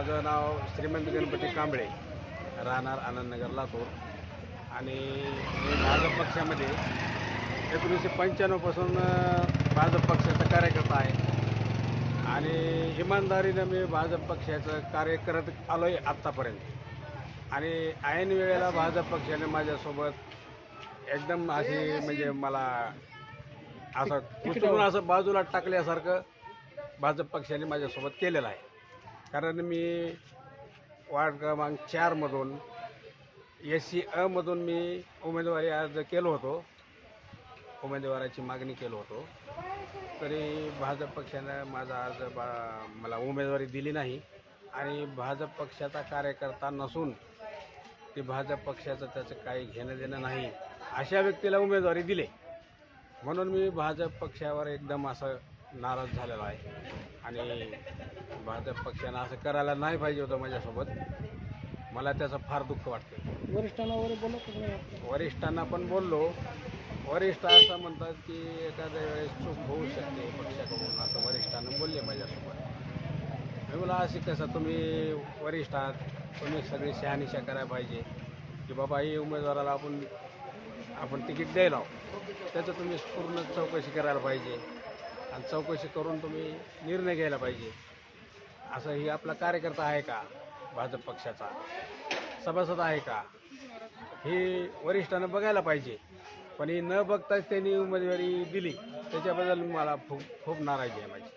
माझं नाव श्रीमंत गणपती कांबळे राहणार आनंदनगर लातूर. आणि मी भाजप पक्षामध्ये एकोणीसशे पंच्याण्णवपासून भाजप पक्षाचा कार्यकर्ता आहे. आणि इमानदारीनं मी भाजप पक्षाचं कार्य करत आलो आहे आत्तापर्यंत. आणि ऐन वेळेला भाजप पक्षाने माझ्यासोबत एकदम अशी म्हणजे मला असं कुठून असं बाजूला टाकल्यासारखं भाजप पक्षाने माझ्यासोबत केलेलं आहे. कारण मी वार्ड क्रमांक चारमधून एस सी अमधून मी उमेदवारी अर्ज केलो होतो. उमेदवाराची मागणी केलो होतो. तरी भाजप पक्षानं माझा अर्ज बा मला उमेदवारी दिली नाही. आणि भाजप पक्षाचा कार्यकर्ता नसून ते भाजप पक्षाचं त्याचं काही घेणं देणं नाही अशा व्यक्तीला उमेदवारी दिले. म्हणून मी भाजप पक्षावर एकदम असं नाराज झालेलो आहे. आणि भाजप पक्षानं असं करायला नाही पाहिजे होतं माझ्यासोबत. मला त्याचं फार दुःख वाटतं वरिष्ठांना वगैरे बोलत? वरिष्ठांना पण बोललो. वरिष्ठ असं म्हणतात की एखाद्या वेळेस चूक होऊ शकते पक्षाकडून. असं वरिष्ठांना बोलले माझ्यासोबत. मी बोला अशी कसं? तुम्ही वरिष्ठ आहात. तुम्ही सगळी शहानिशा करायला पाहिजे. की बाबा ही उमेदवाराला आपण आपण तिकीट द्यायला. त्याचं तुम्ही पूर्ण चौकशी करायला पाहिजे. आणि चौकशी करून तुम्ही निर्णय घ्यायला पाहिजे. असं ही आपला कार्यकर्ता आहे का? भाजप पक्षाचा. सभासद आहे का? हे वरिष्ठानं बघायला पाहिजे. पण ही न बघताच त्यांनी उमेदवारी दिली. त्याच्याबद्दल मला खूप खूप नाराजी आहे माझी.